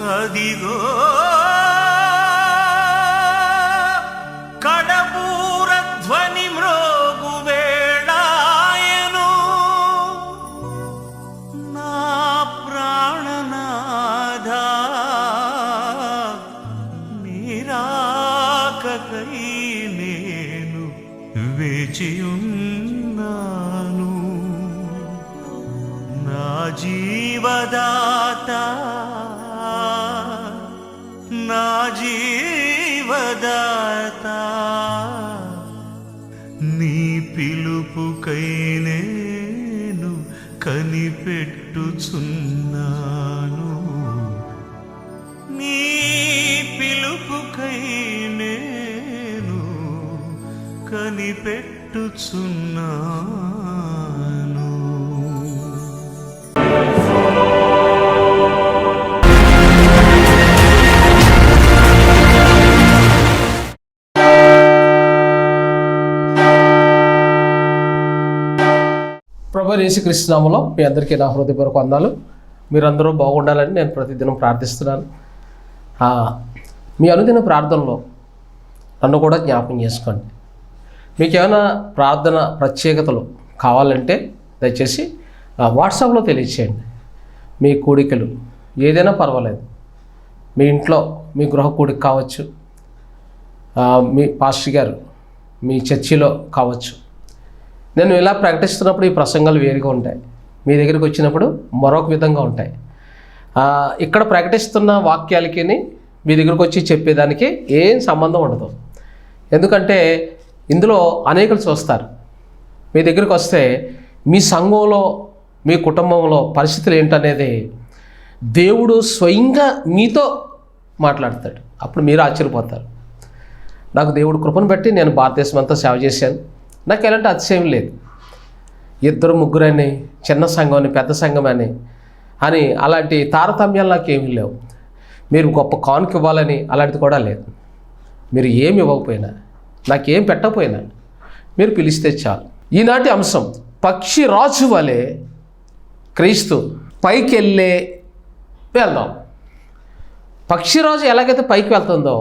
అదిగో కడపూర ప్రభు యేసుక్రీస్తునామలో మీ అందరికీ నా హృదయపూర్వక వందాలు. మీరందరూ బాగుండాలని నేను ప్రతిదినం ప్రార్థిస్తున్నాను. మీ అనుదిన ప్రార్థనలో నన్ను కూడా జ్ఞాపకం చేసుకోండి. మీకు ఏమైనా ప్రార్థన ప్రత్యేకతలు కావాలంటే దయచేసి వాట్సాప్లో తెలియచేయండి. మీ కోడికలు ఏదైనా పర్వాలేదు. మీ ఇంట్లో మీ గృహ కూడిక కావచ్చు. మీ పాస్టర్ గారు మీ చర్చిలో కావచ్చు. నేను ఇలా ప్రకటిస్తున్నప్పుడు ఈ ప్రసంగాలు వేరుగా ఉంటాయి. మీ దగ్గరికి వచ్చినప్పుడు మరొక విధంగా ఉంటాయి. ఇక్కడ ప్రకటిస్తున్న వాక్యాలకి మీ దగ్గరకు వచ్చి చెప్పేదానికి ఏం సంబంధం ఉండదు. ఎందుకంటే ఇందులో అనేకులు చూస్తారు. మీ దగ్గరికి వస్తే మీ సంఘంలో మీ కుటుంబంలో పరిస్థితులు ఏంటనేది దేవుడు స్వయంగా మీతో మాట్లాడతాడు. అప్పుడు మీరు ఆశ్చర్యపోతారు. నాకు దేవుడు కృపను బట్టి నేను భారతదేశం అంతా సేవ చేశాను. నాకు ఎలాంటి అతిశయం లేదు. ఇద్దరు ముగ్గురని చిన్న సంఘం అని పెద్ద సంఘం అని అని అలాంటి తారతమ్యాలు నాకు ఏమీ లేవు. మీరు గొప్ప కానుక ఇవ్వాలని అలాంటిది కూడా లేదు. మీరు ఏమి ఇవ్వకపోయినా నాకేం పెట్టకపోయినా మీరు పిలిస్తే చాలు. ఈనాటి అంశం పక్షి రాజు వలె క్రీస్తు పైకి వెళ్ళే వెళ్దాం పక్షిరాజు ఎలాగైతే పైకి వెళ్తుందో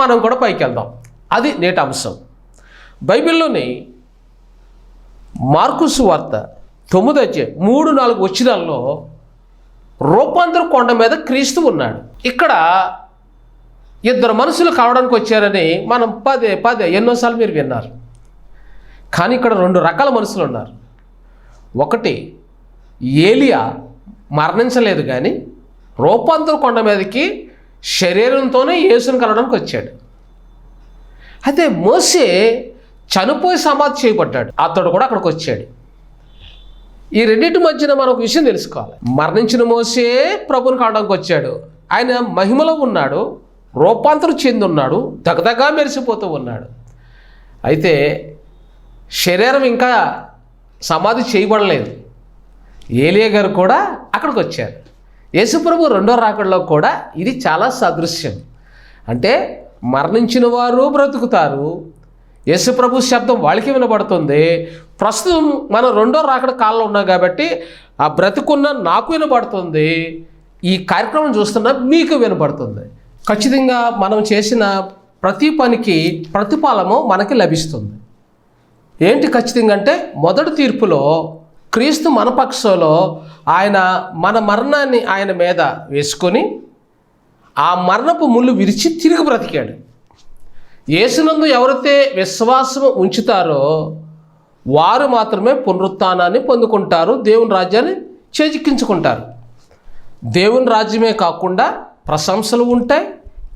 మనం కూడా పైకి వెళ్దాం అది నేటి అంశం. బైబిల్లోని మార్కుసు వార్త తొమ్మిది వచ్చే మూడు నాలుగు వచ్చినాల్లో రూపాంతర కొండ మీద క్రీస్తు ఉన్నాడు. ఇక్కడ ఇద్దరు మనుషులు కావడానికి వచ్చారని మనం పదే పదే ఎన్నోసార్లు మీరు విన్నారు. కానీ ఇక్కడ రెండు రకాల మనుషులు ఉన్నారు. ఒకటి ఏలియా మరణించలేదు కానీ రూపాంతర కొండ మీదకి శరీరంతోనే యేసును కలవడానికి వచ్చాడు. అయితే మోసే చనిపోయి సమాధి చేయబడ్డాడు. అతడు కూడా అక్కడికి వచ్చాడు. ఈ రెండింటి మధ్యన మనం ఒక విషయం తెలుసుకోవాలి. మరణించిన మోసే ప్రభుని కావడానికి వచ్చాడు. ఆయన మహిమలో ఉన్నాడు రూపాంతరం చెంది ఉన్నాడు దగదగా మెరిసిపోతూ ఉన్నాడు. అయితే శరీరం ఇంకా సమాధి చేయబడలేదు. ఏలియా గారు కూడా అక్కడికి వచ్చారు. యేసుప్రభు రెండో రాకడలో కూడా ఇది చాలా సదృశ్యం. అంటే మరణించిన వారు బ్రతుకుతారు యేసుప్రభు శబ్దం వాళ్ళకి వినబడుతుంది. ప్రస్తుతం మనం రెండో రాకడ కాలంలో ఉన్నాం కాబట్టి ఆ బ్రతుకున్న నాకు వినబడుతుంది. ఈ కార్యక్రమం చూస్తున్న మీకు వినబడుతుంది. ఖచ్చితంగా మనం చేసిన ప్రతి పనికి ప్రతిఫలము మనకి లభిస్తుంది. ఏంటి ఖచ్చితంగా అంటే మొదటి తీర్పులో క్రీస్తు మన పక్షంలో ఆయన మన మరణాన్ని ఆయన మీద వేసుకొని ఆ మరణపు ముళ్ళు విరిచి తిరిగి బ్రతికాడు. యేసునందు ఎవరైతే విశ్వాసం ఉంచుతారో వారు మాత్రమే పునరుత్నాన్ని పొందుకుంటారు దేవుని రాజ్యాన్ని చేజిక్కించుకుంటారు. దేవుని రాజ్యమే కాకుండా ప్రశంసలు ఉంటాయి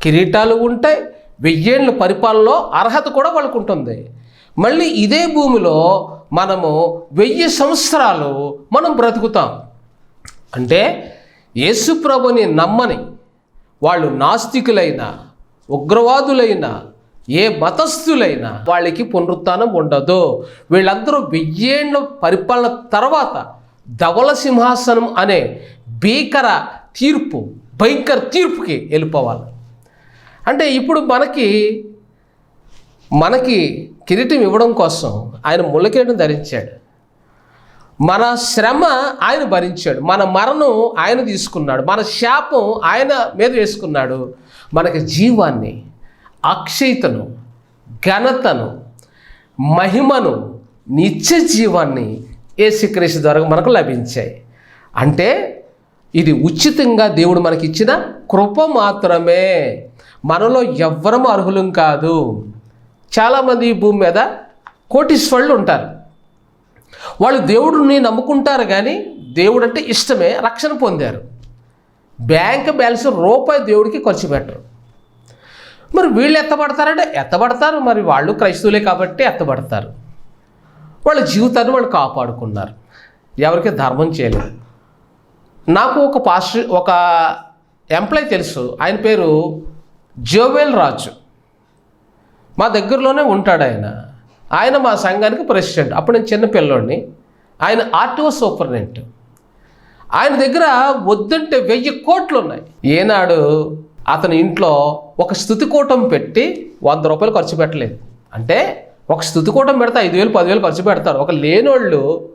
కిరీటాలు ఉంటాయి వెయ్యేళ్ళ పరిపాలనలో అర్హత కూడా వాళ్ళకు ఉంటుంది. మళ్ళీ ఇదే భూమిలో మనము వెయ్యి సంవత్సరాలు మనం బ్రతుకుతాం. అంటే యేసుప్రభుని నమ్మని వాళ్ళు నాస్తికులైన ఉగ్రవాదులైన ఏ మతస్థులైనా వాళ్ళకి పునరుత్నం ఉండదు. వీళ్ళందరూ వెయ్యేళ్ళ పరిపాలన తర్వాత ధవల సింహాసనం అనే భీకర తీర్పు భయంకర తీర్పుకి వెళ్ళిపోవాలి. అంటే ఇప్పుడు మనకి మనకి కిరీటం ఇవ్వడం కోసం ఆయన ముళ్ళ కిరీటం ధరించాడు. మన శ్రమ ఆయన భరించాడు. మన మరణం ఆయన తీసుకున్నాడు. మన శాపం ఆయన మీద వేసుకున్నాడు. మనకి జీవాన్ని అక్షయతను ఘనతను మహిమను నిత్య జీవాన్ని ఏసుక్రీస్తు ద్వారా మనకు లభించాయి. అంటే ఇది ఉచితంగా దేవుడు మనకిచ్చిన కృప మాత్రమే. మనలో ఎవ్వరం అర్హులం కాదు. చాలామంది ఈ భూమి మీద కోటీశ్వరులు ఉంటారు. వాళ్ళు దేవుడిని నమ్ముకుంటారు కానీ దేవుడు అంటే ఇష్టమే రక్షణ పొందారు. బ్యాంక్ బ్యాలెన్స్ రూపాయి దేవుడికి ఖర్చు పెట్టరు. మరి వీళ్ళు ఎత్తబడతారంటే ఎత్తబడతారు. మరి వాళ్ళు క్రైస్తవులే కాబట్టి ఎత్తబడతారు. వాళ్ళ జీవితాన్ని వాళ్ళు కాపాడుకున్నారు. ఎవరికి ధర్మం చేయలేదు. నాకు ఒక పాస్టర్ ఒక ఎంప్లాయ్ తెలుసు. ఆయన పేరు జోవేల్ రాజు. మా దగ్గరలోనే ఉంటాడు ఆయన. ఆయన మా సంఘానికి ప్రెసిడెంట్. అప్పుడు నేను చిన్న పిల్లోడిని. ఆయన ఆర్టీఓ సూపరింటెండెంట్. ఆయన దగ్గర వద్దంటే వెయ్యి కోట్లు ఉన్నాయి. ఏనాడు అతని ఇంట్లో ఒక స్థుతికూటం పెట్టి వంద రూపాయలు ఖర్చు పెట్టలేదు. అంటే ఒక స్థుతికూటం పెడితే ఐదు వేలు పదివేలు ఖర్చు పెడతారు ఒక లేనోళ్ళు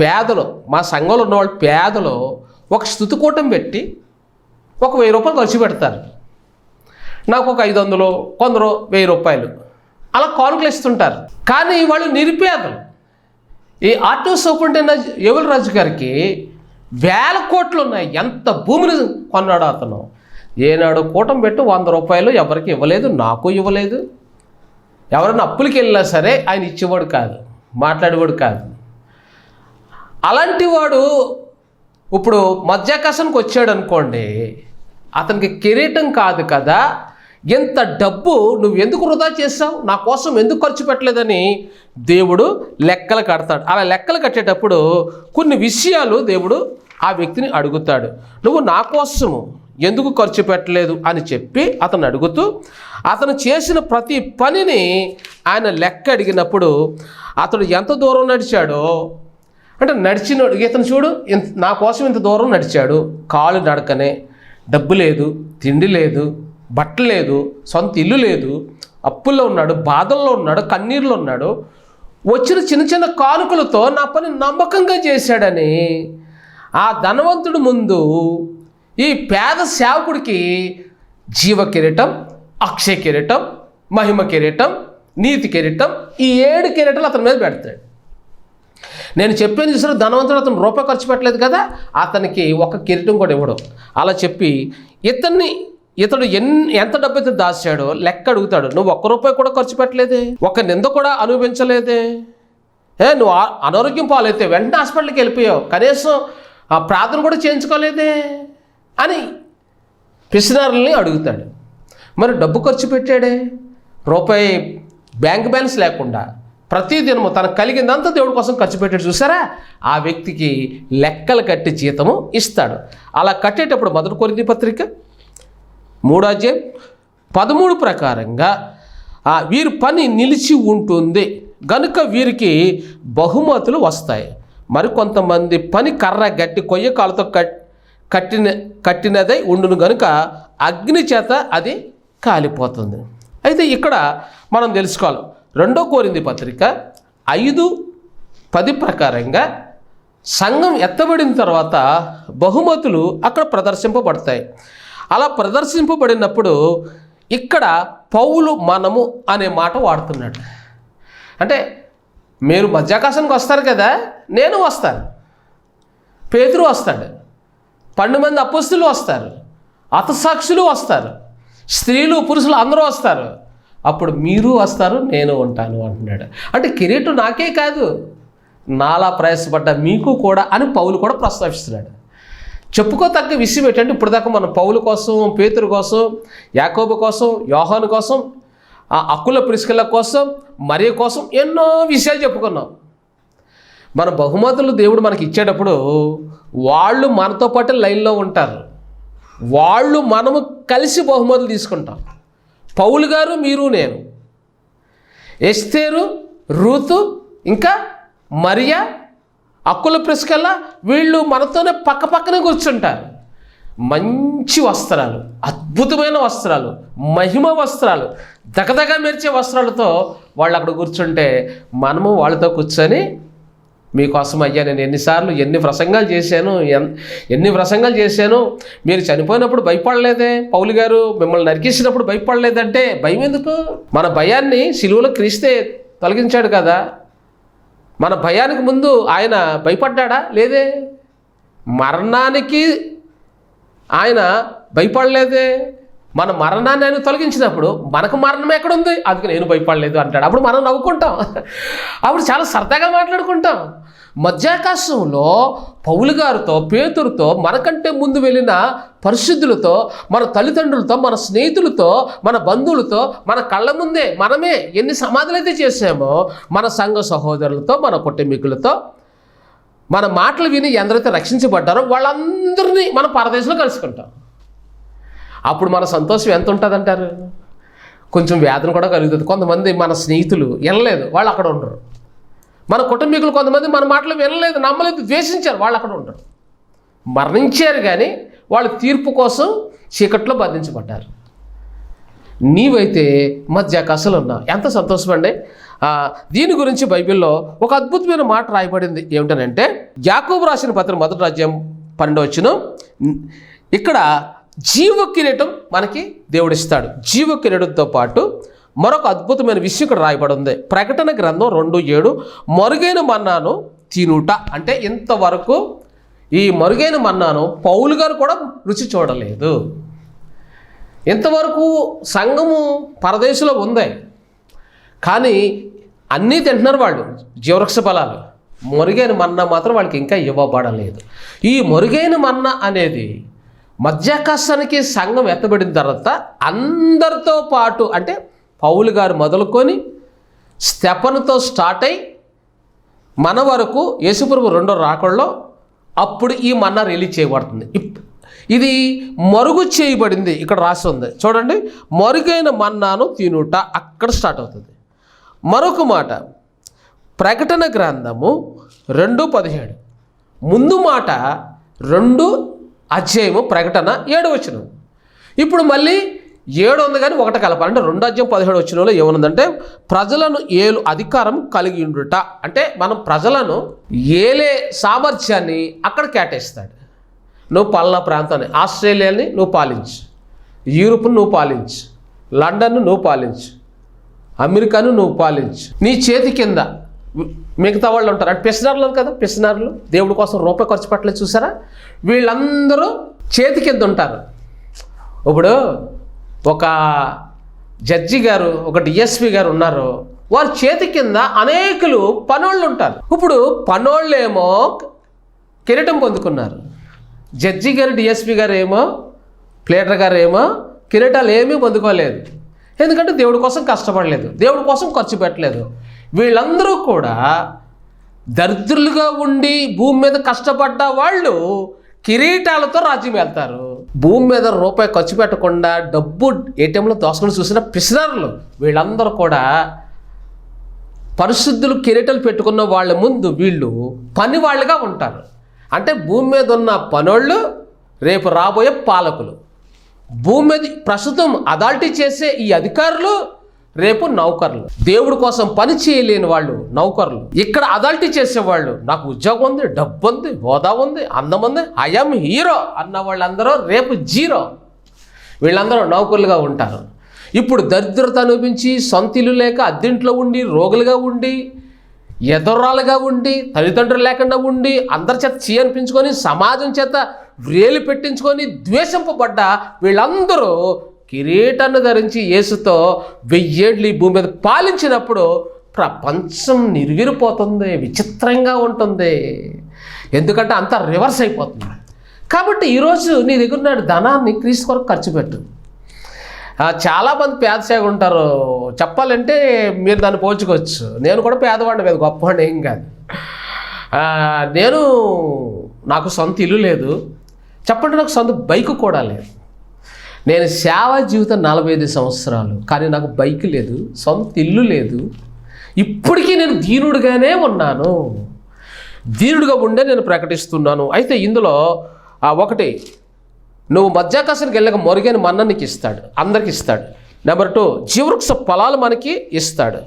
పేదలు మా సంఘంలో ఉన్నవాళ్ళు పేదలు ఒక స్థుతికూటం పెట్టి ఒక వెయ్యి రూపాయలు ఖర్చు పెడతారు. నాకు ఒక ఐదు వందలు కొందరు వెయ్యి రూపాయలు. అలా కానుకలు ఇస్తుంటారు కానీ వాళ్ళు నిరుపేదలు. ఈ ఆటో సూపరింటెండెంట్ ఎవరి రాజు గారికి వేల కోట్లు ఉన్నాయి. ఎంత భూమిని కొన్నాడు అతను. ఏనాడు కూటం పెట్టి వంద రూపాయలు ఎవరికి ఇవ్వలేదు నాకు ఇవ్వలేదు. ఎవరైనా అప్పులకి వెళ్ళినా సరే ఆయన ఇచ్చేవాడు కాదు మాట్లాడేవాడు కాదు. అలాంటి వాడు ఇప్పుడు మధ్యాకాశానికి వచ్చాడు అనుకోండి అతనికి కిరీటం కాదు కదా ఎంత డబ్బు నువ్వు ఎందుకు వృధా చేసావు నా కోసం ఎందుకు ఖర్చు పెట్టలేదని దేవుడు లెక్కలు కడతాడు. అలా లెక్కలు కట్టేటప్పుడు కొన్ని విషయాలు దేవుడు ఆ వ్యక్తిని అడుగుతాడు. నువ్వు నా కోసము ఎందుకు ఖర్చు పెట్టలేదు అని చెప్పి అతను అడుగుతూ అతను చేసిన ప్రతి పనిని ఆయన లెక్క అడిగినప్పుడు అతడు ఎంత దూరం నడిచాడో అంటే నడిచిన ఇతను చూడు ఇంత నా కోసం ఇంత దూరం నడిచాడు. కాలు నడకనే డబ్బు లేదు తిండి లేదు బట్ట లేదు సొంత ఇల్లు లేదు అప్పుల్లో ఉన్నాడు బాధల్లో ఉన్నాడు కన్నీరులో ఉన్నాడు. వచ్చిన చిన్న చిన్న కానుకలతో నా పని నమ్మకంగా చేశాడని ఆ ధనవంతుడు ముందు ఈ పేద సేవకుడికి జీవ కిరీటం అక్షయ కిరీటం మహిమ కిరీటం నీతి కిరీటం ఈ ఏడు కిరీటాలు అతని మీద పెడతాడు. నేను చెప్పాను చూసిన ధనవంతుడు అతను రూపాయి ఖర్చు పెట్టలేదు కదా అతనికి ఒక కిరీటం కూడా ఇవ్వడం. అలా చెప్పి ఇతన్ని ఇతడు ఎన్ని ఎంత డబ్బు అయితే దాచాడో లెక్క అడుగుతాడు నువ్వు ఒక్క రూపాయి కూడా ఖర్చు పెట్టలేదే ఒక నింద కూడా అనుభవించలేదే. ఏ నువ్వు అనారోగ్యం పాలైతే వెంటనే హాస్పిటల్కి వెళ్ళిపోయావు కనీసం ఆ ప్రార్థన కూడా చేయించుకోలేదే. అని పిసినారుల్ని అడుగుతాడు. మరి డబ్బు ఖర్చు పెట్టాడే? రూపాయి బ్యాంక్ బ్యాలెన్స్ లేకుండా ప్రతి దినము తనకు కలిగిందంతా దేవుడి కోసం ఖర్చు పెట్టాడు చూసారా? ఆ వ్యక్తికి లెక్కలు కట్టి జీతము ఇస్తాడు. అలా కట్టేటప్పుడు మొదటి కొరింది పత్రిక మూడో అధ్యాయం పదమూడు ప్రకారంగా ఆ వీరి పని నిలిచి ఉంటుంది. గనుక వీరికి బహుమతులు వస్తాయి. మరికొంతమంది పని కర్ర గట్టి కొయ్య కాలుతో కట్ కట్టిన కట్టినదై ఉండును గనుక అగ్ని చేత అది కాలిపోతుంది. అయితే ఇక్కడ మనం తెలుసుకోవాలి. రెండో కోరింది పత్రిక ఐదు పది ప్రకారంగా సంఘం ఎత్తబడిన తర్వాత బహుమతులు అక్కడ ప్రదర్శింపబడతాయి. అలా ప్రదర్శింపబడినప్పుడు ఇక్కడ పౌలు మనము అనే మాట వాడుతున్నాడు. అంటే మీరు మధ్యాకాశానికి వస్తారు కదా నేను వస్తాను. పేతురు వస్తాడు. పన్నెండు మంది అపస్తులు వస్తారు అతసాక్షులు వస్తారు స్త్రీలు పురుషులు అందరూ వస్తారు. అప్పుడు మీరు వస్తారు నేను ఉంటాను అంటున్నాడు. అంటే కిరీటం నాకే కాదు నాలా ప్రయాసపడ్డ మీకు కూడా అని పౌలు కూడా ప్రస్తావిస్తున్నాడు. చెప్పుకోతగ్గ విషయం ఏంటంటే ఇప్పుడు దాకా మనం పౌలు కోసం పేతురు కోసం యాకోబు కోసం యోహాను కోసం అక్కుల ప్రిస్కిల కోసం మరియ కోసం ఎన్నో విషయాలు చెప్పుకున్నాం. మన బహుమతులు దేవుడు మనకి ఇచ్చేటప్పుడు వాళ్ళు మనతో పాటు లైన్లో ఉంటారు. వాళ్ళు మనము కలిసి బహుమతులు తీసుకుంటాం. పౌలు గారు మీరు నేను. ఎస్తేరు రూతు ఇంకా మరియా అక్కుల ప్రెస్కల్లా వీళ్ళు మనతోనే పక్క పక్కనే కూర్చుంటారు. మంచి వస్త్రాలు అద్భుతమైన వస్త్రాలు మహిమ వస్త్రాలు దగదగ మెరిచే వస్త్రాలతో వాళ్ళు అక్కడ కూర్చుంటే మనము వాళ్ళతో కూర్చొని మీకోసం అయ్యా నేను ఎన్నిసార్లు ఎన్ని ప్రసంగాలు చేశాను ఎన్- ఎన్ని ప్రసంగాలు చేశాను మీరు చనిపోయినప్పుడు భయపడలేదే? పౌలు గారు మిమ్మల్ని నరికేసినప్పుడు భయపడలేదంటే భయం ఎందుకు? మన భయాన్ని సిలువలో క్రీస్తే తొలగించాడు కదా. మన భయానికి ముందు ఆయన భయపడ్డాడా? లేదే. మరణానికి ఆయన భయపడలేదే. మన మరణాన్ని ఆయన తొలగించినప్పుడు మనకు మరణం ఎక్కడుంది? అందుకే నేను భయపడలేదు అంటాడు. అప్పుడు మనం నవ్వుకుంటాం. అప్పుడు చాలా సరదాగా మాట్లాడుకుంటాం. మధ్యాకాశంలో పౌలు గారితో పేతురుతో మనకంటే ముందు వెళ్ళిన పరిశుద్ధులతో మన తల్లిదండ్రులతో మన స్నేహితులతో మన బంధువులతో మన కళ్ళ ముందే మనమే ఎన్ని సమాధులైతే చేసామో మన సంఘ సహోదరులతో మన కుటుంబీకులతో మన మాటలు విని ఎందరైతే రక్షించబడ్డారో వాళ్ళందరినీ మన పరదేశంలో కలుసుకుంటాం. అప్పుడు మన సంతోషం ఎంత ఉంటుంది అంటారు కొంచెం వేదన కూడా కలుగుతుంది. కొంతమంది మన స్నేహితులు వినలేదు వాళ్ళు అక్కడ ఉండరు. మన కుటుంబీకులు కొంతమంది మన మాటలు వినలేదు నమ్మలేదు ద్వేషించారు వాళ్ళు అక్కడ ఉండరు. మరణించారు కానీ వాళ్ళు తీర్పు కోసం చీకట్లో బంధించబడ్డారు. నీవైతే మధ్య కసలు ఉన్నావు ఎంత సంతోషం అండి దీని గురించి బైబిల్లో ఒక అద్భుతమైన మాట రాయబడింది. ఏమిటనంటే యాకూబ్ రాసిన పత్రం మొదటి రాజ్యం పన్నెండు వచ్చిన ఇక్కడ జీవ కిరీటం మనకి దేవుడిస్తాడు. జీవ కిరీటంతో పాటు మరొక అద్భుతమైన విషయం ఇక్కడ రాయబడి ఉంది. ప్రకటన గ్రంథం రెండు ఏడు మరుగైన మన్నాను తినుట. అంటే ఇంతవరకు ఈ మరుగైన మన్నాను పౌలు గారు కూడా రుచి చూడలేదు. ఇంతవరకు సంఘము పరదేశంలో ఉంది. కానీ అన్నీ తింటున్నారు వాళ్ళు జీవవృక్ష ఫలాలు. మరుగైన మన్నా మాత్రం వాళ్ళకి ఇంకా ఇవ్వబడలేదు. ఈ మరుగైన మన్నా అనేది మధ్యాకాశానికి సంఘం ఎత్తబడిన తర్వాత అందరితో పాటు అంటే పౌలు గారు మొదలుకొని స్టెపన్తో స్టార్ట్ అయి మన వరకు యేసుప్రభు రెండో రాకడలో అప్పుడు ఈ మన్నా రిలీజ్ చేయబడుతుంది. ఇది మరుగు చేయబడింది. ఇక్కడ రాసి ఉంది. చూడండి. మరుగైన మన్నాను తినుట అక్కడ స్టార్ట్ అవుతుంది. మరొక మాట. ప్రకటన గ్రంథము రెండు పదిహేడు. ముందు మాట రెండు అధ్యాయము ప్రకటన ఏడు వచ్చిన ఇప్పుడు మళ్ళీ ఏడు ఉంది కానీ ఒకటి కలపాలంటే రెండు అధ్యాయం పదిహేడు వచ్చినలో ఏమనుందంటే ప్రజలను ఏలు అధికారం కలిగి ఉండుట అంటే మనం ప్రజలను ఏలే సామర్థ్యాన్ని అక్కడ కేటాయిస్తాడు. నువ్వు పలానా ప్రాంతాన్ని ఆస్ట్రేలియాని నువ్వు పాలించు. యూరోప్ను నువ్వు పాలించు. లండన్ను నువ్వు పాలించు. అమెరికాను నువ్వు పాలించు. నీ చేతి కింద మిగతా వాళ్ళు ఉంటారు. అంటే పిసినారులు కదా పిసినారులు. దేవుడి కోసం రూపాయి ఖర్చు పెట్టలేదు చూసారా? వీళ్ళందరూ చేతి కింద ఉంటారు. ఇప్పుడు ఒక జడ్జి గారు ఒక డిఎస్పి గారు ఉన్నారు. వారి చేతి కింద అనేకులు పనోళ్ళు ఉంటారు. ఇప్పుడు పనోళ్ళేమో కిరీటం పొందుకున్నారు. జడ్జి గారు డిఎస్పి గారు ఏమో ప్లేటర్ గారు ఏమో కిరీటాలు ఏమీ పొందుకోలేదు. ఎందుకంటే దేవుడి కోసం కష్టపడలేదు. దేవుడి కోసం ఖర్చు పెట్టలేదు. వీళ్ళందరూ కూడా దరిద్రులుగా ఉండి భూమి మీద కష్టపడ్డ వాళ్ళు కిరీటాలతో రాజ్యం వెళ్తారు భూమి మీద రూపాయి ఖర్చు పెట్టకుండా డబ్బు ఏటీఎంలో దోసుకొని చూసిన పిసినారులు. వీళ్ళందరూ కూడా పరిశుద్ధులు కిరీటాలు పెట్టుకున్న వాళ్ళ ముందు వీళ్ళు పని వాళ్ళుగా ఉంటారు. అంటే భూమి మీద ఉన్న పనోళ్ళు రేపు రాబోయే పాలకులు. భూమి మీద ప్రస్తుతం అదాల్టీ చేసే ఈ అధికారులు రేపు నౌకర్లు. దేవుడి కోసం పని చేయలేని వాళ్ళు నౌకర్లు. ఇక్కడ అదాల్టీ చేసేవాళ్ళు. నాకు ఉద్యోగం ఉంది డబ్బు ఉంది హోదా ఉంది అందం ఉంది ఐఎమ్ హీరో అన్న వాళ్ళందరూ రేపు జీరో. వీళ్ళందరూ నౌకర్లుగా ఉంటారు. ఇప్పుడు దరిద్రత అనిపించి సొంత లేక అద్దెంట్లో ఉండి రోగులుగా ఉండి ఎదురాలుగా ఉండి తల్లిదండ్రులు లేకుండా ఉండి అందరి చేత చీ అనిపించుకొని సమాజం చేత వ్రేలు పెట్టించుకొని ద్వేషింపబడ్డ వీళ్ళందరూ కిరీటాన్ని ధరించి యేసుతో వెయ్యేళ్ళు ఈ భూమి మీద పాలించినప్పుడు ప్రపంచం నిర్విరిపోతుంది విచిత్రంగా ఉంటుంది. ఎందుకంటే అంత రివర్స్ అయిపోతుంది. కాబట్టి ఈరోజు నీ దగ్గర నాడు ధనాన్ని క్రీస్తు కొరకు ఖర్చు పెట్టు. చాలామంది పేద ఉంటారు. చెప్పాలంటే మీరు దాన్ని పోల్చుకోవచ్చు. నేను కూడా పేదవాడిని మీద గొప్పవాడిని ఏం కాదు. నేను నాకు సొంత ఇల్లు లేదు. చెప్పండి నాకు సొంత బైక్ కూడా లేదు. నేను సేవా జీవితం నలభై ఐదు సంవత్సరాలు కానీ నాకు బైక్ లేదు సొంత ఇల్లు లేదు. ఇప్పటికీ నేను దీనుడుగానే ఉన్నాను. దీనుడుగా ఉండే నేను ప్రకటిస్తున్నాను. అయితే ఇందులో ఒకటి నువ్వు మధ్యాకాశానికి వెళ్ళక మొరిగైన మన్న నీకు ఇస్తాడు అందరికి ఇస్తాడు. నెంబర్ టూ జీవృక్ష ఫలాలు మనకి ఇస్తాడు.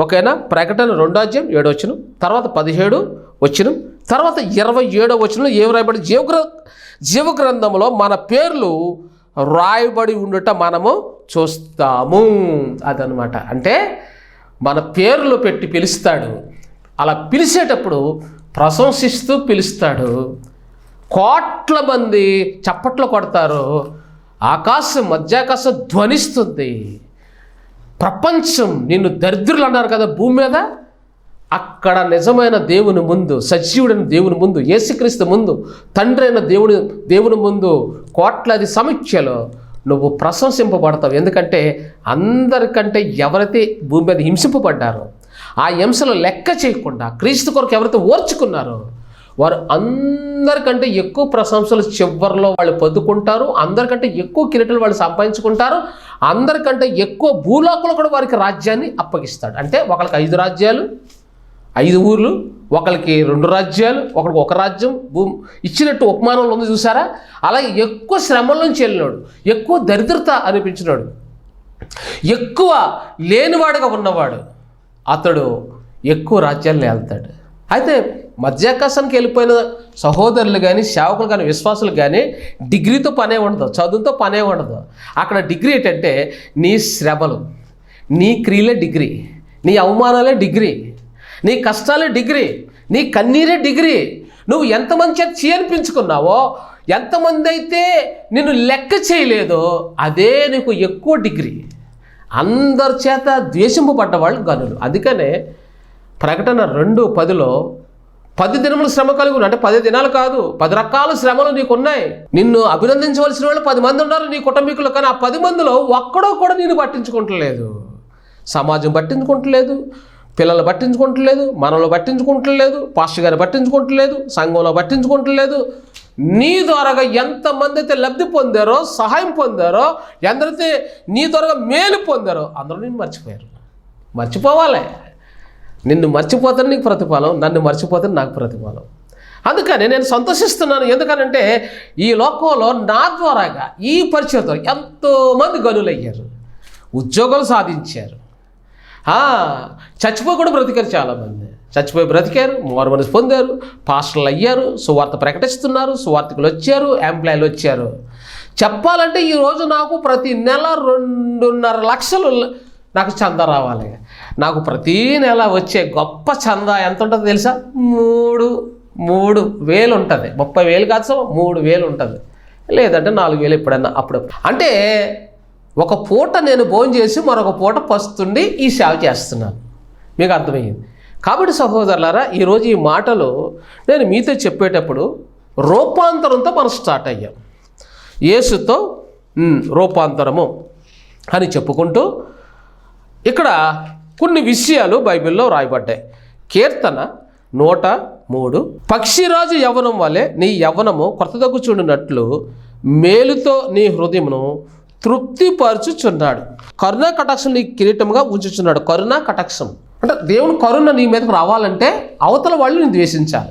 ఓకేనా? ప్రకటన రెండో అధ్యాయం ఏడో వచ్చిన తర్వాత పదిహేడు వచ్చిన తర్వాత ఇరవై ఏడో వచ్చిన ఏమి రాయబడి జీవగ్ర జీవగ్రంథంలో మన పేర్లు రాయబడి ఉండటం మనము చూస్తాము. అదనమాట. అంటే మన పేర్లు పెట్టి పిలుస్తాడు. అలా పిలిచేటప్పుడు ప్రశంసిస్తూ పిలుస్తాడు. కోట్ల మంది చప్పట్లు కొడతారు. ఆకాశం మధ్యాకాశం ధ్వనిస్తుంది. ప్రపంచం నిన్ను దరిద్రులు అన్నారు కదా భూమి మీద? అక్కడ నిజమైన దేవుని ముందు సజీవుడైన దేవుని ముందు యేసుక్రీస్తు ముందు తండ్రి అయిన దేవుని దేవుని ముందు కోట్లాది సమీక్షలో నువ్వు ప్రశంసింపబడతావు. ఎందుకంటే అందరికంటే ఎవరైతే భూమి మీద హింసింపబడ్డారో ఆ హింసలు లెక్క చేయకుండా క్రీస్తు కొరకు ఎవరైతే ఓర్చుకున్నారో వారు అందరికంటే ఎక్కువ ప్రశంసలు చివరిలో వాళ్ళు పొందుకుంటారు అందరికంటే ఎక్కువ కిరీటాలు వాళ్ళు సంపాదించుకుంటారు అందరికంటే ఎక్కువ భూలోకంలో కూడా వారికి రాజ్యాన్ని అప్పగిస్తాడు. అంటే ఒకరికి ఐదు రాజ్యాలు ఐదు ఊర్లు ఒకరికి రెండు రాజ్యాలు ఒకరికి ఒక రాజ్యం భూమి. ఇచ్చినట్టు ఉపమానంలో ఉంది చూసారా? అలాగే ఎక్కువ శ్రమలోంచి వెళ్ళినాడు ఎక్కువ దరిద్రత అనిపించినాడు ఎక్కువ లేనివాడుగా ఉన్నవాడు అతడు ఎక్కువ రాజ్యాలను వెళ్తాడు అయితే మధ్యాకాశానికి వెళ్ళిపోయిన సహోదరులు కానీ సేవకులు కానీ విశ్వాసులు కానీ డిగ్రీతో పనే ఉండదు చదువుతో పనే ఉండదు. అక్కడ డిగ్రీ ఏంటంటే నీ శ్రమలు నీ క్రియలే డిగ్రీ నీ అవమానాలే డిగ్రీ. నీ కష్టాలే డిగ్రీ నీ కన్నీరే డిగ్రీ. నువ్వు ఎంతమంది చేత చేయనిపించుకున్నావో ఎంతమంది అయితే నిన్ను లెక్క చేయలేదో అదే నీకు ఎక్కువ డిగ్రీ. అందరి చేత ద్వేషింపబడ్డ వాళ్ళు గనులు. అందుకనే ప్రకటన రెండు పదిలో పది దినములు శ్రమ కలుగును. అంటే పది దినాలు కాదు పది రకాల శ్రమలు నీకు ఉన్నాయి నిన్ను అభినందించవలసిన వాళ్ళు పది మంది ఉన్నారు నీ కుటుంబీకులు కానీ ఆ పది మందిలో ఒక్కడో కూడా నేను పట్టించుకుంటలేదు. సమాజం పట్టించుకుంటలేదు. పిల్లలు పట్టించుకుంటలేదు మనలో పట్టించుకుంటలేదు పాస్టర్ గారు పట్టించుకుంటలేదు సంఘంలో పట్టించుకుంటలేదు. నీ ద్వారాగా ఎంతమంది అయితే లబ్ధి పొందారో సహాయం పొందారో ఎందరైతే నీ ద్వారాగా మేలు పొందారో అందరూ నేను మర్చిపోయారు. మర్చిపోవాలి. నిన్ను మర్చిపోతే నీకు ప్రతిఫలం నన్ను మర్చిపోతే నాకు ప్రతిఫలం. అందుకని నేను సంతోషిస్తున్నాను. ఎందుకనంటే ఈ లోకంలో నా ద్వారాగా ఈ పరిచయంతో ఎంతోమంది గనులయ్యారు ఉద్యోగాలు సాధించారు. చచ్చిపోయి కూడా బ్రతికారు చాలామంది. చచ్చిపోయి బ్రతికారు మూడు పొందారు పాస్టర్లు అయ్యారు సువార్త ప్రకటిస్తున్నారు సువార్తికులు వచ్చారు ఎంప్లాయీలు వచ్చారు. చెప్పాలంటే ఈరోజు నాకు ప్రతి నెల రెండున్నర లక్షలు నాకు చందా రావాలి. నాకు ప్రతి నెల వచ్చే గొప్ప చందా ఎంత ఉంటుందో తెలుసా? మూడు మూడు వేలు ఉంటుంది. ముప్పై వేలు కాదు మూడు వేలు ఉంటుంది. లేదంటే నాలుగు వేలు ఎప్పుడన్నా అప్పుడు అంటే ఒక పూట నేను భోజనం చేసి మరొక పూట పస్తుండి ఈ సేవ చేస్తున్నాను. మీకు అర్థమయ్యింది కాబట్టి సహోదరులారా ఈరోజు ఈ మాటలు నేను మీతో చెప్పేటప్పుడు రూపాంతరంతో మనం స్టార్ట్ అయ్యాం. యేసుతో రూపాంతరము అని చెప్పుకుంటూ ఇక్కడ కొన్ని విషయాలు బైబిల్లో రాయబడ్డాయి. కీర్తన నూట మూడు. పక్షిరాజు యవనం వలె నీ యవనము కొత్తదగ్గు చూడినట్లు మేలుతో నీ హృదయమును తృప్తిపరచుచున్నాడు. కరుణా కటాక్షం నీ కిరీటంగా ఉంచుచున్నాడు. కరుణా కటాక్షం. అంటే దేవుని కరుణ నీ మీదకు రావాలంటే అవతల వాళ్ళు నేను ద్వేషించాలి.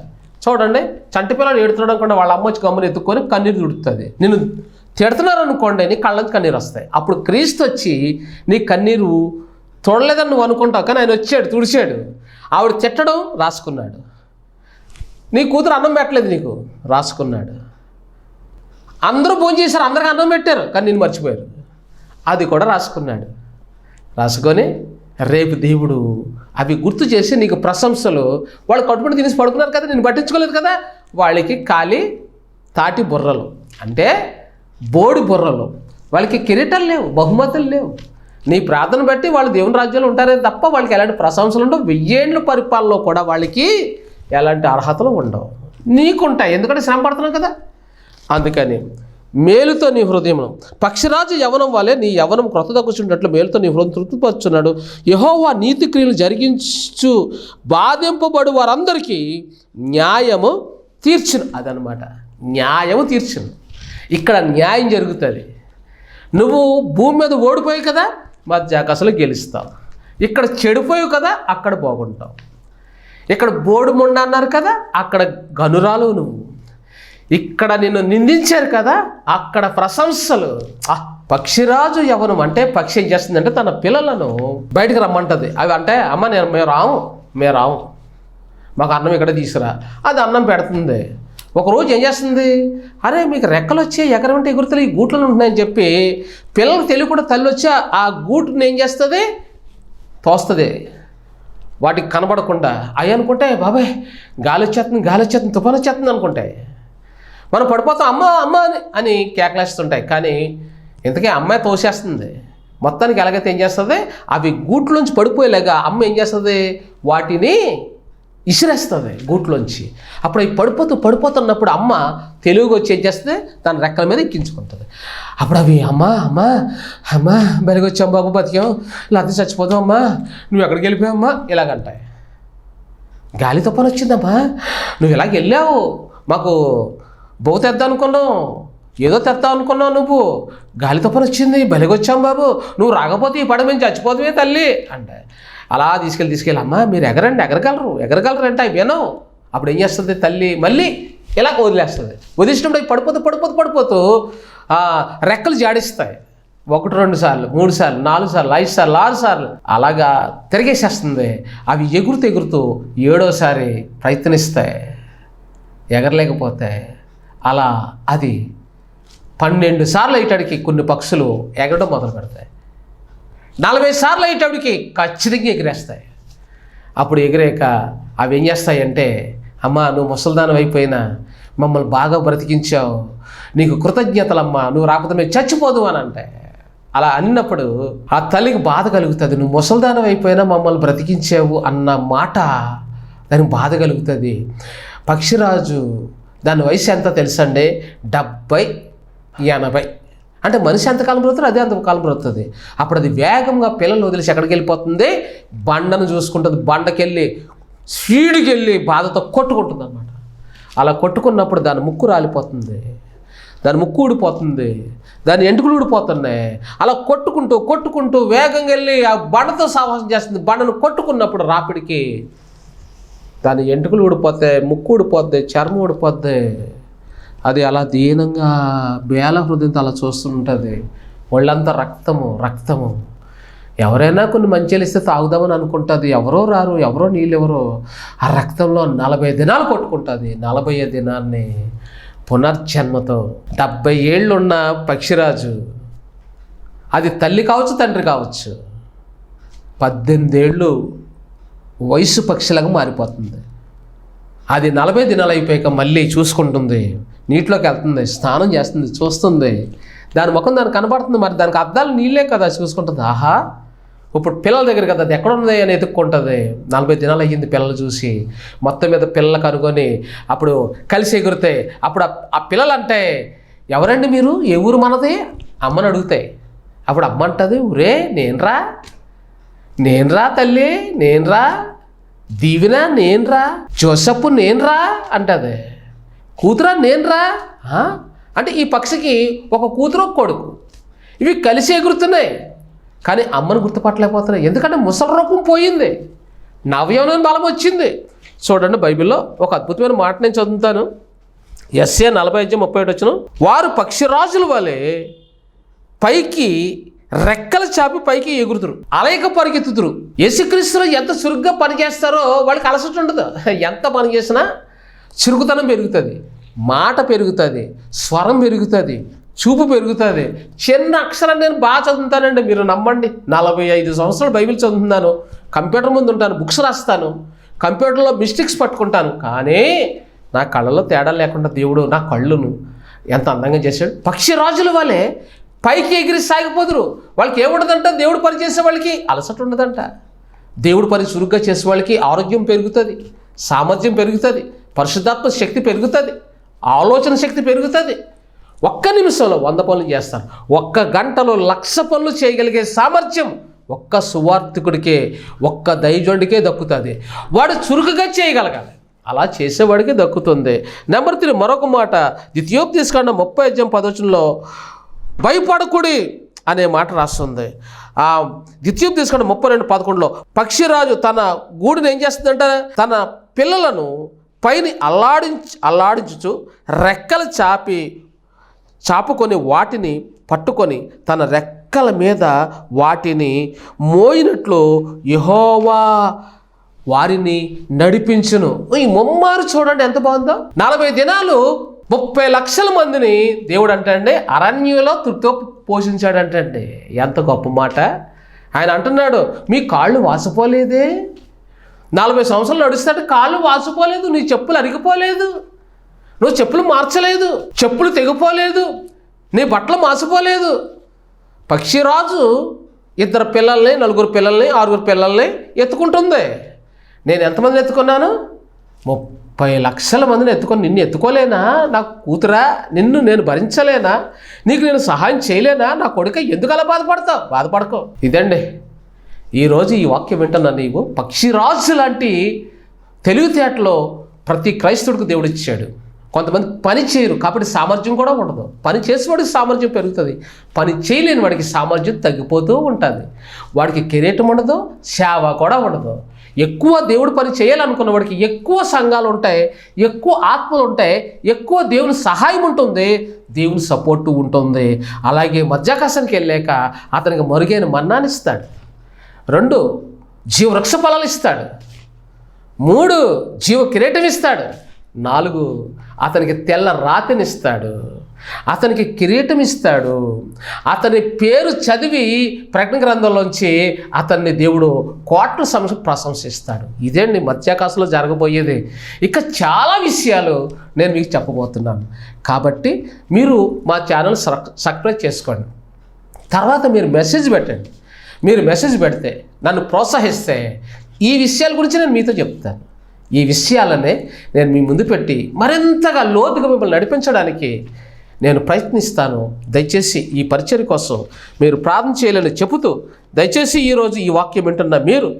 చూడండి చంటి పిల్లలు ఏడుతున్నాడు అనుకోండి వాళ్ళ అమ్మ వచ్చి గమ్మున ఎత్తుకొని కన్నీరు తుడుతుంది నేను తిడుతున్నారు అనుకోండి నీ కళ్ళకి కన్నీరు వస్తాయి. అప్పుడు క్రీస్తు వచ్చి నీ కన్నీరు తొడలేదని నువ్వు అనుకుంటావు కానీ ఆయన వచ్చాడు తుడిచాడు. ఆవిడ తిట్టడం రాసుకున్నాడు. నీ కూతురు అన్నం పెట్టలేదు నీకు రాసుకున్నాడు. అందరూ భోజనం చేశారు అందరికి అన్నం పెట్టారు కానీ నేను మర్చిపోయారు అది కూడా రాసుకున్నాడు. రాసుకొని రేపు దేవుడు అవి గుర్తు చేసి నీకు ప్రశంసలు వాళ్ళు కట్టుబడి తినేసి పడుకున్నారు కదా నేను పట్టించుకోలేదు కదా వాళ్ళకి ఖాళీ తాటి బుర్రలు. అంటే బోడి బుర్రలు. వాళ్ళకి కిరీటాలు లేవు బహుమతులు లేవు. నీ ప్రార్థన బట్టి వాళ్ళు దేవుని రాజ్యంలో ఉంటారే తప్ప వాళ్ళకి ఎలాంటి ప్రశంసలు ఉండవు. వెయ్యేండ్ల పరిపాలనలో కూడా వాళ్ళకి ఎలాంటి అర్హతలు ఉండవు. నీకుంటాయి ఎందుకంటే శ్రమ పడుతున్నావు కదా. అందుకని మేలుతో నీ హృదయమును పక్షిరాజు యవనం వలె నీ యవనం క్రొత్త దక్కుచున్నట్లు మేలుతో నీ హృదయం తృప్తిపరుచున్నాడు యహోవా నీతి క్రియలు జరిగించు బాధింపబడు వారందరికీ న్యాయము తీర్చును. అదనమాట న్యాయము తీర్చును. ఇక్కడ న్యాయం జరుగుతుంది. నువ్వు భూమి మీద ఓడిపోయావు కదా మధ్యాకాశంలో గెలుస్తావు. ఇక్కడ చెడిపోయావు కదా అక్కడ బాగుంటావు. ఇక్కడ బోడు మొండ అన్నారు కదా అక్కడ గనురాలు నువ్వు. ఇక్కడ నిన్ను నిందించారు కదా అక్కడ ప్రశంసలు. ఆ, పక్షిరాజు యవనం అంటే పక్షి ఏం చేస్తుందంటే తన పిల్లలను బయటకు రమ్మంటుంది. అవి అంటే అమ్మ నేను మేము రాము మేము రాము. మాకు అన్నం ఇక్కడ తీసుకురా. అది అన్నం పెడుతుంది. ఒకరోజు ఏం చేస్తుంది? అరే మీకు రెక్కలు వచ్చి ఎగరమంటే ఎగురుతలు ఈ గూట్లో ఉంటున్నాయని చెప్పి పిల్లలకు తెలియకుండా తల్లి వచ్చి ఆ- గూటుని ఏం చేస్తుంది? తోస్తుంది. వాటికి కనబడకుండా అవి అనుకుంటే బాబాయ్ గాలి వచ్చేస్తుంది గాలి వచ్చేస్తుంది తుఫాను వచ్చేస్తుంది అనుకుంటాయి మనం పడిపోతాం అమ్మ అమ్మ అని అని కేకలేస్తుంటాయి. కానీ ఇంతకీ అమ్మాయి తోసేస్తుంది. మొత్తానికి ఎలాగైతే ఏం చేస్తుంది? అవి గూట్లోంచి పడిపోయేలాగా అమ్మ ఏం చేస్తుంది? వాటిని ఇసిరేస్తుంది గూట్లోంచి. అప్పుడు అవి పడిపోతూ పడిపోతున్నప్పుడు అమ్మ తెలుగు వచ్చి ఏం చేస్తుంది? దాని రెక్కల మీద ఎక్కించుకుంటుంది. అప్పుడు అవి అమ్మా అమ్మా అమ్మా బెరగొచ్చాం బాబు బతికాం. లేకపోతే చచ్చిపోతాం అమ్మా. నువ్వు ఎక్కడికి వెళ్ళిపోయావమ్మా ఇలాగంటాయి. గాలి తుఫాను వచ్చిందమ్మా నువ్వు ఇలాగ వెళ్ళావు. మాకు బో తెద్దాం అనుకున్నావు. ఏదో తెద్దాం అనుకున్నావు నువ్వు. గాలి తుఫాను వచ్చింది బలిగొచ్చాం బాబు. నువ్వు రాకపోతే ఈ పడ మేము చచ్చిపోతామే తల్లి అంటే అలా తీసుకెళ్ళి తీసుకెళ్ళి అమ్మ మీరు ఎగరండి ఎగరగలరు ఎగరగలరు అంటే అవి వినవు. అప్పుడు ఏం చేస్తుంది తల్లి? మళ్ళీ ఇలా వదిలేస్తుంది. వదిలిసినప్పుడు అవి పడిపోతూ పడిపోతూ పడిపోతూ రెక్కలు జాడిస్తాయి. ఒకటి రెండు సార్లు మూడు సార్లు నాలుగు సార్లు ఐదు సార్లు ఆరు సార్లు అలాగా తిరిగేసేస్తుంది. అవి ఎగురుతూ ఎగురుతూ ఏడోసారి ప్రయత్నిస్తాయి. ఎగరలేకపోతాయి. అలా అది పన్నెండు సార్లు అయ్యేటాడికి కొన్ని పక్షులు ఎగరడం మొదలు పెడతాయి. నలభై సార్లు అయ్యేటప్పటికి ఖచ్చితంగా ఎగిరేస్తాయి. అప్పుడు ఎగిరాక అవి ఏం చేస్తాయంటే అమ్మా నువ్వు ముసల్దానం అయిపోయినా మమ్మల్ని బాగా బ్రతికించావు నీకు కృతజ్ఞతలమ్మా నువ్వు రాకపోతే మేము చచ్చిపోదు అని అంటే. అలా అన్నప్పుడు ఆ తల్లికి బాధ కలుగుతుంది. నువ్వు ముసల్దానం అయిపోయినా మమ్మల్ని బ్రతికించావు అన్న మాట దానికి బాధ కలుగుతుంది. పక్షిరాజు దాని వయసు ఎంత తెలుసండి? డెబ్బై ఎనభై. అంటే మనిషి ఎంతకాలం బ్రతుడు అదే అంతకాలం బ్రతుతుంది అప్పుడు అది వేగంగా పిల్లలు వదిలేసి ఎక్కడికి వెళ్ళిపోతుంది? బండను చూసుకుంటుంది. బండకెళ్ళి స్పీడ్కి వెళ్ళి బాధతో కొట్టుకుంటుంది అనమాట అలా కొట్టుకున్నప్పుడు దాని ముక్కు రాలిపోతుంది. దాని ముక్కు ఊడిపోతుంది. దాని ఎంటుకలు ఊడిపోతున్నాయి. అలా కొట్టుకుంటూ కొట్టుకుంటూ వేగంగా వెళ్ళి ఆ బండతో సాహసం చేస్తుంది. బండను కొట్టుకున్నప్పుడు రాపిడికి దాని ఎంటుకలు ఊడిపోతాయి ముక్కు ఊడిపోద్ది చర్మం ఊడిపోద్ది. అది అలా దీనంగా బేల హృదయంతో అలా చూస్తుంటుంది. ఒళ్ళంతా రక్తము రక్తము. ఎవరైనా కొన్ని మంచిలు ఇస్తే తాగుదామని అనుకుంటుంది. ఎవరో రారు ఎవరో నీళ్ళు ఎవరో ఆ రక్తంలో నలభై దినాలు కొట్టుకుంటుంది. నలభై దినాన్ని పునర్జన్మతో. డెబ్బై ఏళ్ళున్న పక్షిరాజు. అది తల్లి కావచ్చు తండ్రి కావచ్చు. పద్దెనిమిదేళ్ళు వయసు పక్షిలాగా మారిపోతుంది. అది నలభై దినాలు అయిపోయాక మళ్ళీ చూసుకుంటుంది. నీటిలోకి వెళ్తుంది స్నానం చేస్తుంది చూస్తుంది. దాని ముఖం దానికి కనబడుతుంది మరి దానికి అద్దాలు నీళ్ళే కదా చూసుకుంటుంది. ఆహా! ఇప్పుడు పిల్లల దగ్గర కదా అది ఎక్కడ ఉంది అని ఎత్తుక్కుంటుంది నలభై దినాలు అయ్యింది పిల్లలు చూసి. మొత్తం మీద పిల్లలు కనుగొని అప్పుడు కలిసి ఎగురుతాయి అప్పుడు ఆ- పిల్లలు అంటే ఎవరండి మీరు? ఏ ఊరు మనది? అమ్మని అడుగుతాయి. అప్పుడు అమ్మ అంటుంది ఊరే నేనురా నేనురా తల్లి నేనురా. దీవినా నేనురా. జోసప్పు నేనురా అంటది. కూతురా నేనురా? అంటే ఈ పక్షికి ఒక కూతురు ఒక కొడుకు. ఇవి కలిసి ఎగురుతున్నాయి. కానీ అమ్మను గుర్తుపట్టలేకపోతున్నాయి. ఎందుకంటే ముసలి రూపం పోయింది. నవయవనం బలం వచ్చింది. చూడండి బైబిల్లో ఒక అద్భుతమైన మాట నేను చదువుతాను. ఎస్ఏ నలభై ఐదు ముప్పై ఒకటి వచ్చిన వారు పక్షిరాజుల వలె పైకి రెక్కలు చాపి పైకి ఎగురుతురు. అలయక పరిగెత్తుతురు. యేసుక్రీస్తులో ఎంత చురుగ్గా పనిచేస్తారో వాళ్ళకి అలసట ఉండదు. ఎంత పని చేసినా చురుకుతనం పెరుగుతుంది. మాట పెరుగుతుంది. స్వరం పెరుగుతుంది. చూపు పెరుగుతుంది. చిన్న అక్షరం నేను బాగా చదువుతానండి. మీరు నమ్మండి. నలభై ఐదు సంవత్సరాలు బైబిల్ చదువుతున్నాను. కంప్యూటర్ ముందు ఉంటాను. బుక్స్ రాస్తాను. కంప్యూటర్లో మిస్టేక్స్ పట్టుకుంటాను. కానీ నా కళ్ళలో తేడా లేకుండా దేవుడు నా కళ్ళును ఎంత అందంగా చేశాడు. పక్షిరాజుల వలె పైకి ఎగిరి సాగిపోదురు. వాళ్ళకి ఏముండదంట? దేవుడు పని చేసే వాళ్ళకి అలసట ఉండదంట. దేవుడు పని చురుగ్గా చేసే వాళ్ళకి ఆరోగ్యం పెరుగుతుంది సామర్థ్యం పెరుగుతుంది పరిశుద్ధాత్మ శక్తి పెరుగుతుంది ఆలోచన శక్తి పెరుగుతుంది. ఒక్క నిమిషంలో వంద పనులు చేస్తారు. ఒక్క గంటలో లక్ష పనులు చేయగలిగే సామర్థ్యం ఒక్క సువార్థికుడికే ఒక్క దైజుడికే దక్కుతుంది. వాడు చురుకుగా చేయగలగాలి. అలా చేసేవాడికి దక్కుతుంది. నెంబర్ త్రీ మరొక మాట ద్వితీయోపదేశకాండ ముప్పై అధ్యయం పదవచనంలో భయపడకుడి అనే మాట రాస్తుంది. ఆ ద్వితీయం తీసుకుంటే ముప్పై రెండు పదకొండులో పక్షిరాజు తన గూడుని ఏం చేస్తుందంటే తన పిల్లలను పైని అల్లాడించి అల్లాడించుచు రెక్కలు చాపి చాపుకొని వాటిని పట్టుకొని తన రెక్కల మీద వాటిని మోయినట్లు యహోవా వారిని నడిపించును. ఈ ముమ్మారు చూడండి ఎంత బాగుందో. నలభై దినాలు ముప్పై లక్షల మందిని దేవుడు అంటే అరణ్యంలో తృప్తితో పోషించాడంటండి. ఎంత గొప్ప మాట. ఆయన అంటున్నాడు మీ కాళ్ళు వాసిపోలేదే. నలభై సంవత్సరాలు నడుస్తుంటే కాళ్ళు వాసిపోలేదు నీ చెప్పులు అరిగిపోలేదు. నువ్వు చెప్పులు మార్చలేదు చెప్పులు తెగిపోలేదు నీ బట్టలు మాసిపోలేదు. పక్షిరాజు ఇద్దరు పిల్లల్ని నలుగురు పిల్లల్ని ఆరుగురు పిల్లల్ని ఎత్తుకుంటుంది. నేను ఎంతమందిని ఎత్తుకున్నాను? ముప్పై లక్షల మందిని ఎత్తుకొని నిన్ను ఎత్తుకోలేనా? నా కూతురా నిన్ను నేను భరించలేనా? నీకు నేను సహాయం చేయలేనా? నా కొడుక ఎందుకు అలా బాధపడతావు? బాధపడకో. ఇదండి. ఈరోజు ఈ వాక్యం వింటున్నా నీవు పక్షిరాజు లాంటి తెలివితేటలో ప్రతి క్రైస్తవుడికి దేవుడిచ్చాడు కొంతమంది పని చేయరు కాబట్టి సామర్థ్యం కూడా ఉండదు. పని చేసేవాడికి సామర్థ్యం పెరుగుతుంది. పని చేయలేని వాడికి సామర్థ్యం తగ్గిపోతూ ఉంటుంది. వాడికి కిరీటం ఉండదు సేవ కూడా ఉండదు. ఎక్కువ దేవుడు పని చేయాలనుకున్న వాడికి ఎక్కువ సంఘాలు ఉంటాయి ఎక్కువ ఆత్మలు ఉంటాయి ఎక్కువ దేవుని సహాయం ఉంటుంది దేవుని సపోర్టు ఉంటుంది. అలాగే మధ్యాకాశానికి వెళ్ళాక అతనికి మరుగైన మన్నాన్ని ఇస్తాడు. రెండు జీవవృక్ష ఫలాలు ఇస్తాడు. మూడు జీవ కిరీటం ఇస్తాడు. నాలుగు అతనికి తెల్ల రాతిని ఇస్తాడు. అతనికి కిరీటం ఇస్తాడు. అతని పేరు చదివి ప్రకటన గ్రంథంలోంచి అతన్ని దేవుడు కోట్ల సంశ ప్రశంసిస్తాడు. ఇదేండి మత్స్యాకాశంలో జరగబోయేది. ఇక చాలా విషయాలు నేను మీకు చెప్పబోతున్నాను. కాబట్టి మీరు మా ఛానల్ సబ్స్క్రైబ్ చేసుకోండి. తర్వాత మీరు మెసేజ్ పెట్టండి. మీరు మెసేజ్ పెడితే నన్ను ప్రోత్సహిస్తే ఈ విషయాల గురించి నేను మీతో చెప్తాను. ఈ విషయాలనే నేను మీ ముందు పెట్టి మరింతగా లోతుగా మిమ్మల్ని నడిపించడానికి నేను ప్రయత్నిస్తాను. దయచేసి ఈ పరిచయం కోసం మీరు ప్రార్థన చేయాలని చెబుతూ దయచేసి ఈరోజు ఈ వాక్యం వింటున్న మీరు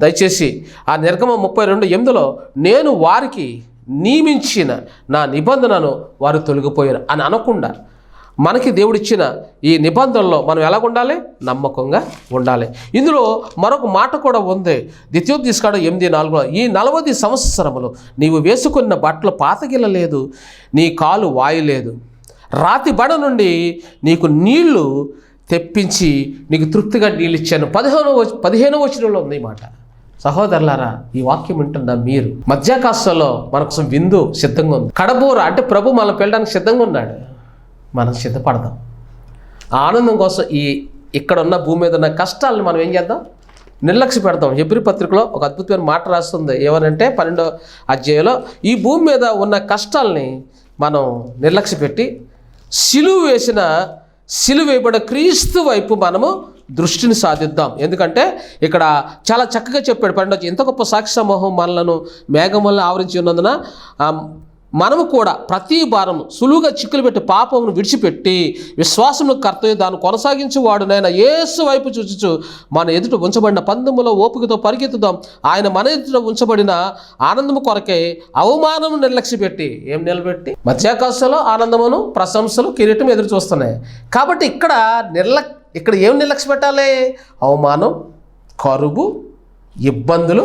దయచేసి ఆ నిర్గమ ముప్పై రెండు ఎనిమిదిలో నేను వారికి నియమించిన నా నిబంధనను వారు తొలగిపోయారు అని అనకుండా మనకి దేవుడిచ్చిన ఈ నిబంధనలో మనం ఎలా ఉండాలి? నమ్మకంగా ఉండాలి. ఇందులో మరొక మాట కూడా ఉంది. ద్వితీయోపదేశకాడు ఎనిమిది నాలుగులో ఈ నలభై సంవత్సరములు నీవు వేసుకున్న బట్టలు పాతగిల్లలేదు నీ కాలు వాయలేదు. రాతి బడ నుండి నీకు నీళ్ళు తెప్పించి నీకు తృప్తిగా నీళ్ళు ఇచ్చాను పదిహేను పదిహేను వచనంలో ఉంది ఈ మాట. సహోదరులారా ఈ వాక్యం వింటున్న మీరు? మధ్యాకాశంలో మన కోసం విందు సిద్ధంగా ఉంది. కడబూర అంటే ప్రభు మనం వెళ్ళడానికి సిద్ధంగా ఉన్నాడు. మనం సిద్ధపడదాం. ఆ ఆనందం కోసం ఈ ఇక్కడ ఉన్న భూమి మీద ఉన్న కష్టాలను మనం ఏం చేద్దాం? నిర్లక్ష్య పెడతాం. ఎబ్రి పత్రికలో ఒక అద్భుతమైన మాట రాస్తుంది. ఏమనంటే పన్నెండో అధ్యాయంలో ఈ భూమి మీద ఉన్న కష్టాలని మనం నిర్లక్ష్య పెట్టి సిలువు వేసిన సిలువ వేయబడిన క్రీస్తు వైపు మనము దృష్టిని సాధిద్దాం. ఎందుకంటే ఇక్కడ చాలా చక్కగా చెప్పాడు. పన్నెండు ఇంత గొప్ప సాక్షి సమూహం మనలను మేఘం వల్ల ఆవరించి ఉన్నందున మనము కూడా ప్రతి భారం సులువుగా చిక్కులు పెట్టి పాపమును విడిచిపెట్టి విశ్వాసము కర్తయ్య దాన్ని కొనసాగించేవాడునైనా యేసు వైపు చూచుచు మన ఎదుట ఉంచబడిన పందములో ఓపికతో పరిగెత్తుదాం. ఆయన మన ఎదుట ఉంచబడిన ఆనందము కొరకై అవమానము నిర్లక్ష్య పెట్టి ఏం నిలబెట్టి? మధ్యాకాశంలో ఆనందమును ప్రశంసలు కిరీటం ఎదురు చూస్తున్నాయి. కాబట్టి ఇక్కడ నిర్లక్ ఇక్కడ ఏం నిర్లక్ష్య పెట్టాలి అవమానం కరువు ఇబ్బందులు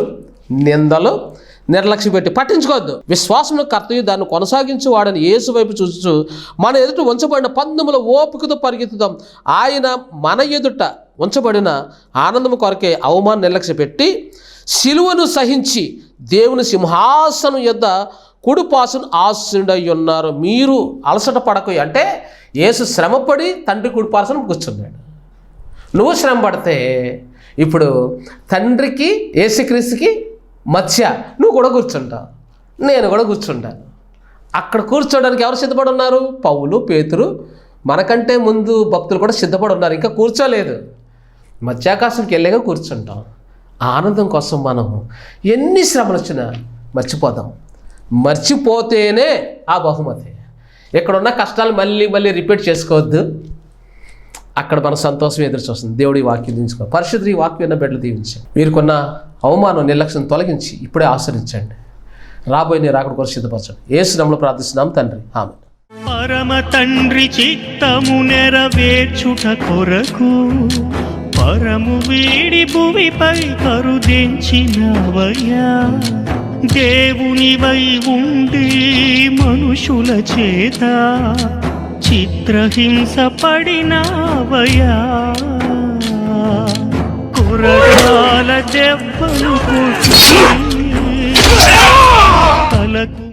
నిందలు నిర్లక్ష్య పెట్టి పట్టించుకోవద్దు. విశ్వాసము కర్తయ్య దాన్ని కొనసాగించు వాడని యేసు వైపు చూస్తూ మన ఎదుట ఉంచబడిన పందెముల ఓపికతో పరిగెత్తుదాం. ఆయన మన ఎదుట ఉంచబడిన ఆనందము కొరకే అవమానం నిర్లక్ష్య పెట్టి శిలువను సహించి దేవుని సింహాసనం యొద్ద కుడిపాసును ఆశుడై ఉన్నారు మీరు అలసట పడకు అంటే యేసు శ్రమపడి తండ్రి కుడిపాసన కూర్చున్నాడు. నువ్వు శ్రమ పడితే ఇప్పుడు తండ్రికి ఏసుక్రీస్తుకి మత్స్య నువ్వు కూడా కూర్చుంటావు. నేను కూడా కూర్చుంటాను అక్కడ కూర్చోడానికి ఎవరు సిద్ధపడి ఉన్నారు? పౌలు పేతురు. మనకంటే ముందు భక్తులు కూడా సిద్ధపడి ఉన్నారు. ఇంకా కూర్చోలేదు. మధ్యాకాశంకి వెళ్ళాక కూర్చుంటాం. ఆనందం కోసం మనం ఎన్ని శ్రమలు వచ్చినా మర్చిపోదాం మర్చిపోతేనే ఆ బహుమతి. ఎక్కడున్న కష్టాలు మళ్ళీ మళ్ళీ రిపీట్ చేసుకోవద్దు. అక్కడ మన సంతోషం ఎదురు చూస్తుంది. దేవుడి వాక్యం దీవించుకో పరిశుద్ధి ఈ వాక్యం విన్న బిడ్డలు దీవించి వీరికున్న అవమానం నిర్లక్ష్యం తొలగించి ఇప్పుడే ఆశ్రయించండి. రాబోయే నీ రాకడ కొరకు సిద్ధపరచండి. ఏ శ్రమలో ప్రార్థిస్తున్నాం తండ్రి. ఆమె పరమ తండ్రి చిత్తము నెరవేర్చుట కొరకు పరము వీడి భూమిపై కరుదించినవయ్యా. దేవునివై ఉండి మనుషుల చేత చిత్రహింస పడినావయా కురగాల దెబ్బలు తలకు